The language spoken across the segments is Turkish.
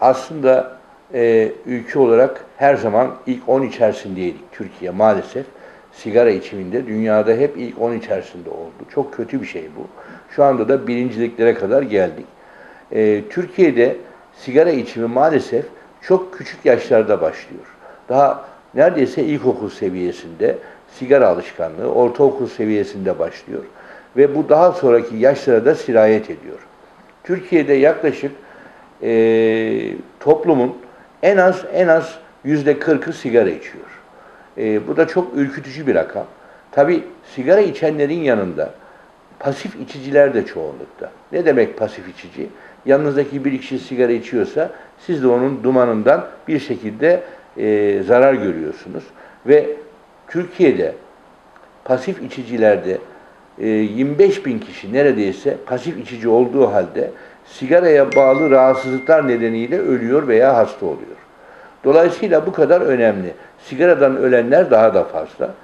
Aslında e, ülke olarak her zaman ilk 10 içerisindeydik Türkiye maalesef. Sigara içiminde dünyada hep ilk 10 içerisinde oldu. Çok kötü bir şey bu. Şu anda da birinciliklere kadar geldik. E, Türkiye'de sigara içimi maalesef çok küçük yaşlarda başlıyor. Daha neredeyse ilkokul seviyesinde sigara alışkanlığı ortaokul seviyesinde başlıyor. Ve bu daha sonraki yaşlara da sirayet ediyor. Türkiye'de yaklaşık e, toplumun en az en az yüzde kırkı sigara içiyor. E, bu da çok ürkütücü bir rakam. Tabi sigara içenlerin yanında pasif içiciler de çoğunlukta. Ne demek pasif içici? Yanınızdaki bir kişi sigara içiyorsa siz de onun dumanından bir şekilde e, zarar görüyorsunuz. Ve Türkiye'de pasif içicilerde e, 25 bin kişi neredeyse pasif içici olduğu halde sigaraya bağlı rahatsızlıklar nedeniyle ölüyor veya hasta oluyor. Dolayısıyla bu kadar önemli. Sigaradan ölenler daha da fazla.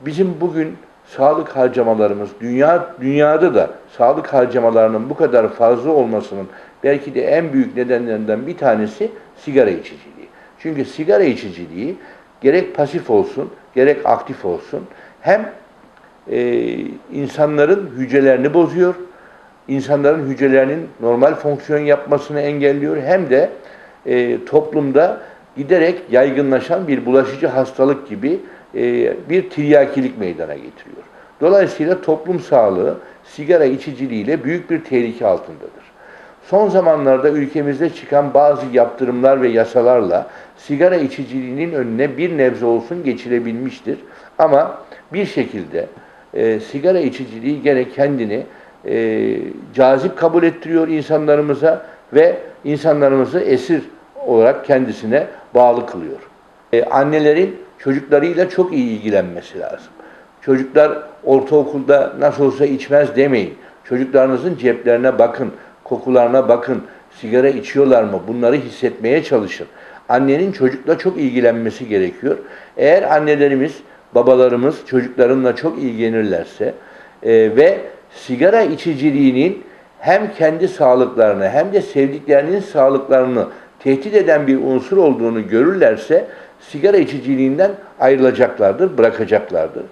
Bizim bugün sağlık harcamalarımız dünya dünyada da sağlık harcamalarının bu kadar fazla olmasının belki de en büyük nedenlerinden bir tanesi sigara içiciliği. Çünkü sigara içiciliği gerek pasif olsun, gerek aktif olsun hem e, insanların hücrelerini bozuyor, insanların hücrelerinin normal fonksiyon yapmasını engelliyor hem de e, toplumda giderek yaygınlaşan bir bulaşıcı hastalık gibi e, bir tiryakilik meydana getiriyor. Dolayısıyla toplum sağlığı sigara içiciliğiyle büyük bir tehlike altındadır. Son zamanlarda ülkemizde çıkan bazı yaptırımlar ve yasalarla sigara içiciliğinin önüne bir nebze olsun geçilebilmiştir. Ama bir şekilde e, sigara içiciliği gene kendini e, cazip kabul ettiriyor insanlarımıza ve insanlarımızı esir olarak kendisine bağlı kılıyor. E, annelerin çocuklarıyla çok iyi ilgilenmesi lazım. Çocuklar ortaokulda nasıl olsa içmez demeyin. Çocuklarınızın ceplerine bakın, kokularına bakın, sigara içiyorlar mı bunları hissetmeye çalışın. Annenin çocukla çok ilgilenmesi gerekiyor. Eğer annelerimiz, babalarımız çocuklarınla çok ilgilenirlerse e, ve sigara içiciliğinin hem kendi sağlıklarını hem de sevdiklerinin sağlıklarını tehdit eden bir unsur olduğunu görürlerse sigara içiciliğinden ayrılacaklardır, bırakacaklardır.